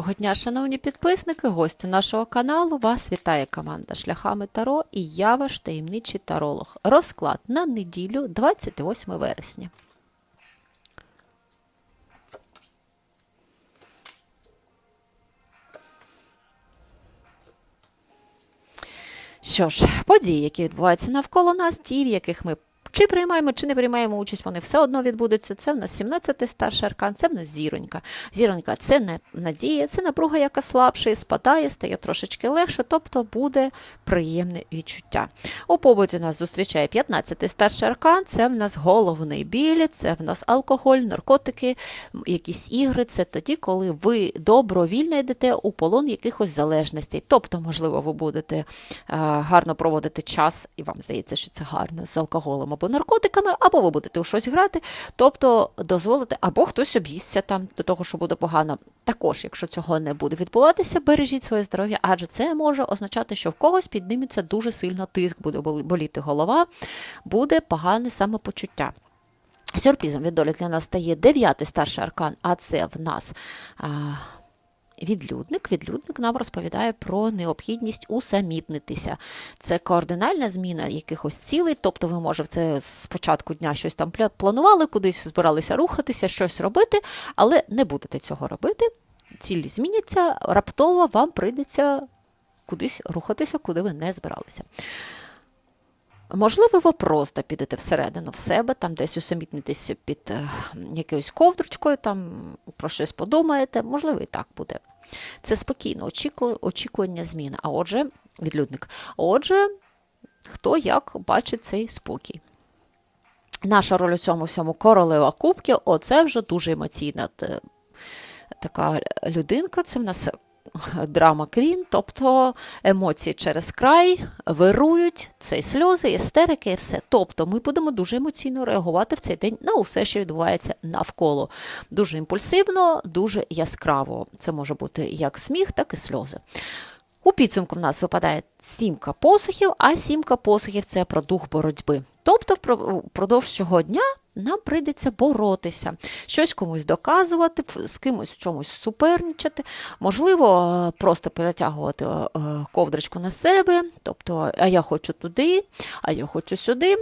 Доброго дня, шановні підписники, гості нашого каналу. Вас вітає команда Шляхами Таро і я ваш таємничий таролог. Розклад на неділю, 28 вересня. Що ж, події, які відбуваються навколо нас, ті, в яких ми чи приймаємо, чи не приймаємо участь, вони все одно відбудуться. Це в нас 17-й старший аркан, це в нас зіронька. Зіронька це не надія, це напруга, яка слабшає, спадає, стає трошечки легше, тобто буде приємне відчуття. У побуті нас зустрічає 15-й старший аркан, це в нас головний біль, це в нас алкоголь, наркотики, якісь ігри. Це тоді, коли ви добровільно йдете у полон якихось залежностей. Тобто, можливо, ви будете е, гарно проводити час, і вам здається, що це гарно з алкоголем або наркотиками, або ви будете у щось грати, тобто дозволити, або хтось об'їсться там до того, що буде погано. Також, якщо цього не буде відбуватися, бережіть своє здоров'я, адже це може означати, що в когось підніметься дуже сильно тиск, буде боліти голова, буде погане самопочуття. Сюрпризом від долі для нас стає дев'ятий старший аркан, а це в нас. А... Відлюдник. Відлюдник нам розповідає про необхідність усамітнитися. Це координальна зміна якихось цілей, тобто ви можете з початку дня щось там планували, кудись збиралися рухатися, щось робити, але не будете цього робити. Цілі зміняться, раптово вам прийдеться кудись рухатися, куди ви не збиралися. Можливо, ви просто підете всередину в себе, там десь усамітнитеся під е, якоюсь ковдрочкою, там про щось подумаєте, можливо, і так буде. Це спокійно очікування змін. А отже, відлюдник. Отже, хто як бачить цей спокій. Наша роль у цьому всьому королева кубки, оце вже дуже емоційна така людинка. Це в нас драма Квін, тобто емоції через край вирують, це і сльози, істерики, і все. Тобто ми будемо дуже емоційно реагувати в цей день на усе, що відбувається навколо. Дуже імпульсивно, дуже яскраво. Це може бути як сміх, так і сльози. У підсумку в нас випадає сімка посухів, а сімка посухів це про дух боротьби. Тобто, впродовж цього дня нам прийдеться боротися, щось комусь доказувати, з кимось в чомусь суперничати, можливо, просто перетягувати е, ковдрочку на себе, тобто, а я хочу туди, а я хочу сюди.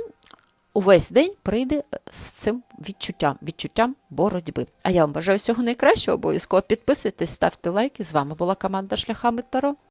Увесь день прийде з цим відчуттям, відчуттям боротьби. А я вам бажаю всього найкращого, обов'язково підписуйтесь, ставте лайки. З вами була команда Шляхами Таро.